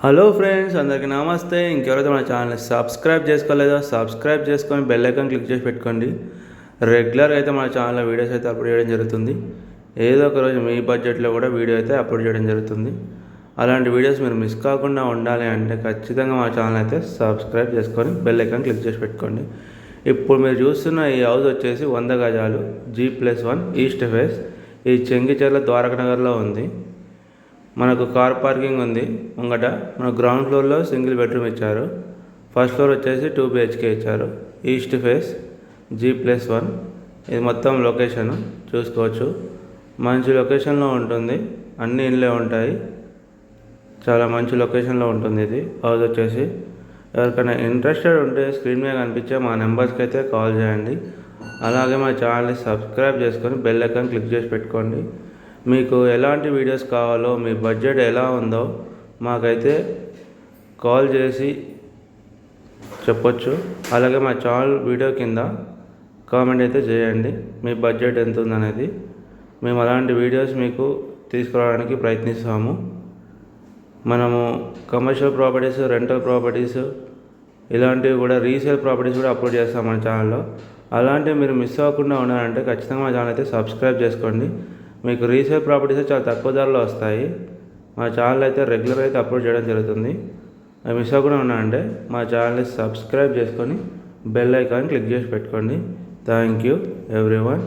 Hello friends అందరికీ నమస్తే. ఇంకెవరైతే మన ఛానల్ని సబ్స్క్రైబ్ చేసుకోలేదో సబ్స్క్రైబ్ చేసుకొని బెల్ ఐకాన్ క్లిక్ చేసి పెట్టుకోండి. రెగ్యులర్గా అయితే మన ఛానల్లో వీడియోస్ అయితే అప్లోడ్ చేయడం జరుగుతుంది. ఏదో ఒక రోజు మీ బడ్జెట్లో కూడా వీడియో అయితే అప్లోడ్ చేయడం జరుగుతుంది. అలాంటి వీడియోస్ మీరు మిస్ కాకుండా ఉండాలి అంటే ఖచ్చితంగా మా ఛానల్ అయితే సబ్స్క్రైబ్ చేసుకొని బెల్ ఐకాన్ క్లిక్ చేసి పెట్టుకోండి. ఇప్పుడు మీరు చూస్తున్న ఈ హౌస్ వచ్చేసి వంద గజాలు G plus one east face ఈ చెంగిచెర్ల ద్వారక నగర్లో ఉంది. మనకు కార్ పార్కింగ్ ఉంది ముంగట మన గ్రౌండ్ ఫ్లోర్లో సింగిల్ బెడ్రూమ్ ఇచ్చారు. ఫస్ట్ ఫ్లోర్ వచ్చేసి టూ బిహెచ్కే ఇచ్చారు. East face G plus one ఇది మొత్తం లొకేషన్ చూసుకోవచ్చు. మంచి లొకేషన్లో ఉంటుంది. అన్ని ఇళ్ళే ఉంటాయి. చాలా మంచి లొకేషన్లో ఉంటుంది ఇది. హౌస్ వచ్చేసి. ఎవరికైనా ఇంట్రెస్టెడ్ ఉంటే స్క్రీన్ మీద కనిపించే మా నెంబర్స్కి అయితే కాల్ చేయండి. అలాగే మా ఛానల్ని సబ్స్క్రైబ్ చేసుకొని బెల్ ఐకాన్ క్లిక్ చేసి పెట్టుకోండి. మీకు ఎలాంటి వీడియోస్ కావాలో మీ బడ్జెట్ ఎలా ఉందో మాకైతే కాల్ చేసి చెప్పొచ్చు. అలాగే మా ఛానల్ వీడియో కింద కామెంట్ అయితే చేయండి. మీ బడ్జెట్ ఎంత ఉందనేది. మేము అలాంటి వీడియోస్ మీకు తీసుకురావడానికి ప్రయత్నిస్తాము. మనము కమర్షియల్ ప్రాపర్టీస్ రెంటల్ ప్రాపర్టీస్ ఇలాంటివి కూడా రీసేల్ ప్రాపర్టీస్ కూడా అప్లోడ్ చేస్తాం మన ఛానల్లో. అలాంటివి మీరు మిస్ అవ్వకుండా ఉండాలంటే ఖచ్చితంగా మా ఛానల్ అయితే సబ్స్క్రైబ్ చేసుకోండి. మీకు రీసేల్ ప్రాపర్టీస్ చాలా తక్కువ ధరలో వస్తాయి. మా ఛానల్ అయితే రెగ్యులర్ అయితే అప్లోడ్ చేయడం జరుగుతుంది. అవి మిస్ అవ్వకుండా ఉన్నాయంటే మా ఛానల్ని సబ్స్క్రైబ్ చేసుకొని బెల్ ఐకాన్ క్లిక్ చేసి పెట్టుకోండి. Thank you every one